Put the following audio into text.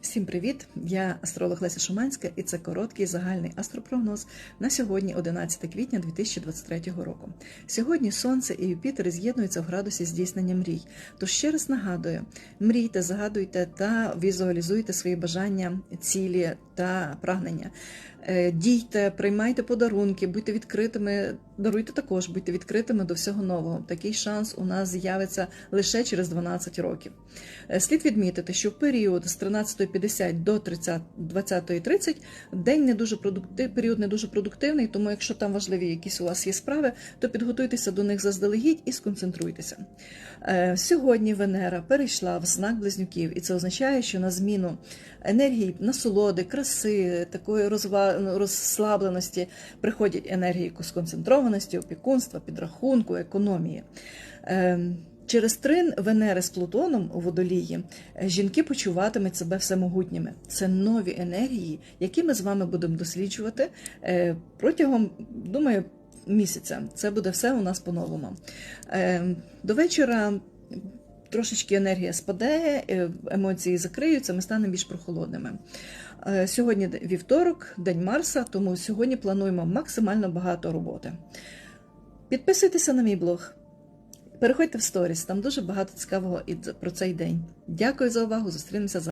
Всім привіт! Я астролог Леся Шуманська, і це короткий загальний астропрогноз на сьогодні, 11 квітня 2023 року. Сьогодні Сонце і Юпітер з'єднуються в градусі здійснення мрій. Тож ще раз нагадую: мрійте, загадуйте та візуалізуйте свої бажання, цілі та прагнення. Е, Дійте, приймайте подарунки, будьте відкритими, даруйте також, будьте відкритими до всього нового. Такий шанс у нас з'явиться лише через 12 років. Е, Слід відмітити, що в період з 13.50 до 30 20.30 день не дуже продуктив, період не дуже продуктивний, тому якщо там важливі якісь у вас є справи, то підготуйтеся до них заздалегідь і сконцентруйтеся. Е, Сьогодні Венера перейшла в знак близнюків, і це означає, що на зміну енергії насолоди, краси, такої розслабленості приходять енергії сконцентрованості, опікунства, підрахунку, економії. Через трин Венери з Плутоном у водолії е, жінки почуватимуть себе всемогутніми. Це нові енергії, які ми з вами будемо досліджувати е, протягом, думаю, місяця. Це буде все у нас по-новому. Е, До вечора. Трошечки енергія спаде, емоції закриються, ми станемо більш прохолодними. Сьогодні вівторок, день Марса, тому сьогодні плануємо максимально багато роботи. Підписуйтеся на мій блог. Переходьте в сторіс, там дуже багато цікавого і про цей день. Дякую за увагу. Зустрінемося за.